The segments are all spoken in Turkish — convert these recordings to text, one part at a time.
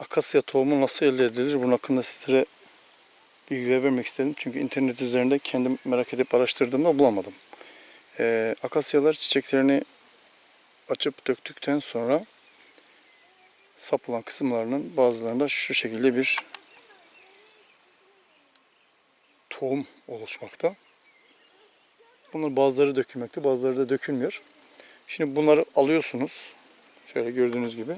Akasya tohumu nasıl elde edilir? Bunun hakkında sizlere bilgi vermek istedim. Çünkü internet üzerinde kendim merak edip araştırdığımda bulamadım. Ee, akasyalar çiçeklerini açıp döktükten sonra sap olan kısımlarının bazılarında şu şekilde bir tohum oluşmakta. Bunlar bazıları dökülmekte, bazıları da dökülmüyor. Şimdi bunları alıyorsunuz. Şöyle gördüğünüz gibi.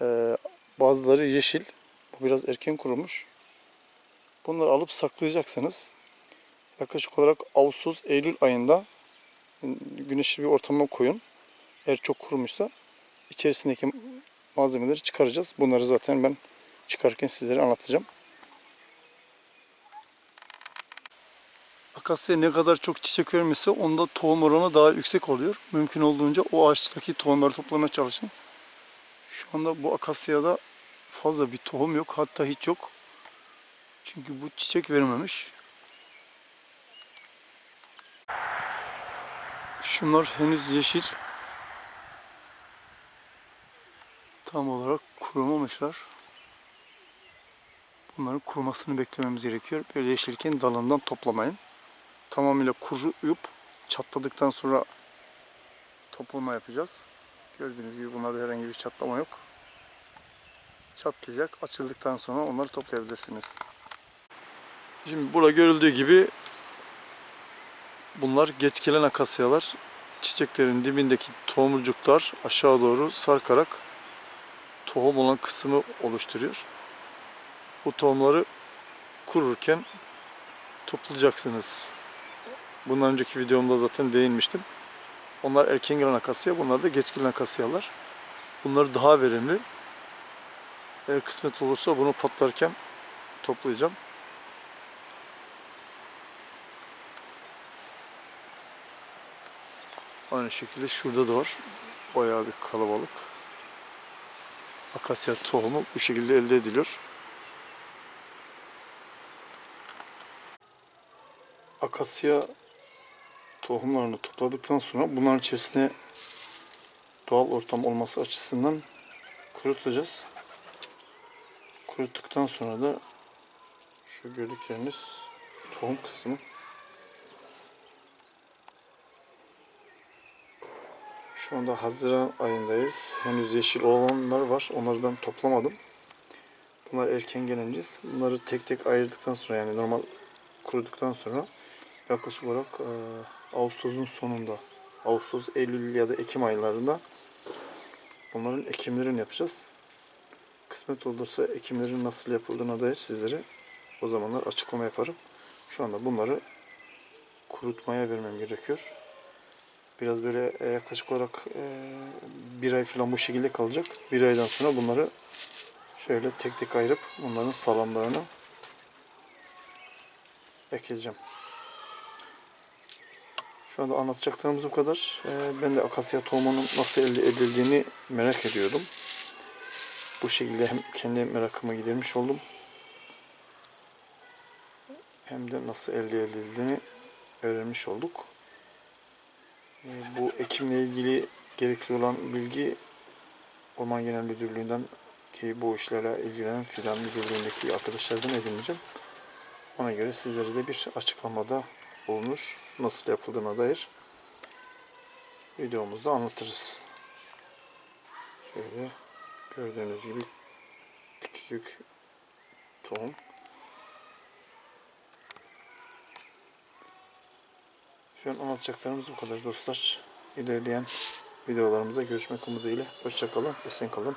Ee, bazıları yeşil. Bu biraz erken kurumuş. Bunları alıp saklayacaksınız. Yaklaşık olarak Ağustos, Eylül ayında güneşli bir ortama koyun. Eğer çok kurumuşsa içerisindeki malzemeleri çıkaracağız. Bunları zaten ben çıkarken sizlere anlatacağım. Akasya ne kadar çok çiçek vermişse onda tohum oranı daha yüksek oluyor. Mümkün olduğunca o ağaçtaki tohumları toplamaya çalışın. Şu anda bu akasyada fazla bir tohum yok. Hatta hiç yok. Çünkü bu çiçek vermemiş. Şunlar henüz yeşil. Tam olarak kurumamışlar. Bunların kurumasını beklememiz gerekiyor. Böyle yeşilken dalından toplamayın. Tamamıyla kuruyup çatladıktan sonra toplama yapacağız. Gördüğünüz gibi bunlarda herhangi bir çatlama yok. Çatlayacak. Açıldıktan sonra onları toplayabilirsiniz. Şimdi burada görüldüğü gibi bunlar geç gelen akasyalar. Çiçeklerin dibindeki tomurcuklar aşağı doğru sarkarak tohum olan kısmı oluşturuyor. Bu tohumları kururken toplayacaksınız. Bundan önceki videomda zaten değinmiştim. Onlar erken gelen akasya, bunlar da geç gelen akasyalar. Bunlar daha verimli. Eğer kısmet olursa bunu patlarken toplayacağım. Aynı şekilde şurada da var. Bayağı bir kalabalık. Akasya tohumu bu şekilde elde ediliyor. Akasya tohumlarını topladıktan sonra bunların içerisine doğal ortam olması açısından kurutacağız. Kuruttuktan sonra da şu gördükleriniz tohum kısmı. Şu anda Haziran ayındayız. Henüz yeşil olanlar var. Onlardan toplamadım. Bunlar erken gelineceğiz. Bunları tek tek ayırdıktan sonra yani normal kuruduktan sonra yaklaşık olarak e, Ağustos'un sonunda Ağustos, Eylül ya da Ekim aylarında bunların ekimlerini yapacağız. Kısmet olursa ekimlerin nasıl yapıldığına dair sizlere o zamanlar açıklama yaparım. Şu anda bunları kurutmaya vermem gerekiyor. Biraz böyle e, yaklaşık olarak e, bir ay falan bu şekilde kalacak. Bir aydan sonra bunları şöyle tek tek ayırıp bunların salamlarını ekeceğim. Şu anda anlatacaklarımız bu kadar. E, ben de akasya tohumunun nasıl elde edildiğini merak ediyordum. Bu şekilde hem kendi merakımı gidermiş oldum. Hem de nasıl elde edildiğini öğrenmiş olduk. E, Bu ekimle ilgili gerekli olan bilgi Orman Genel Müdürlüğü'nden ki bu işlerle ilgilenen fidan müdürlüğündeki arkadaşlardan edineceğim. Ona göre sizlere de bir açıklamada bulunur. Nasıl yapıldığına dair videomuzda anlatırız. Şöyle gördüğünüz gibi küçük tohum. Şu an anlatacaklarımız bu kadar dostlar. İlerleyen videolarımızda görüşmek umuduyla. Hoşçakalın, esen kalın.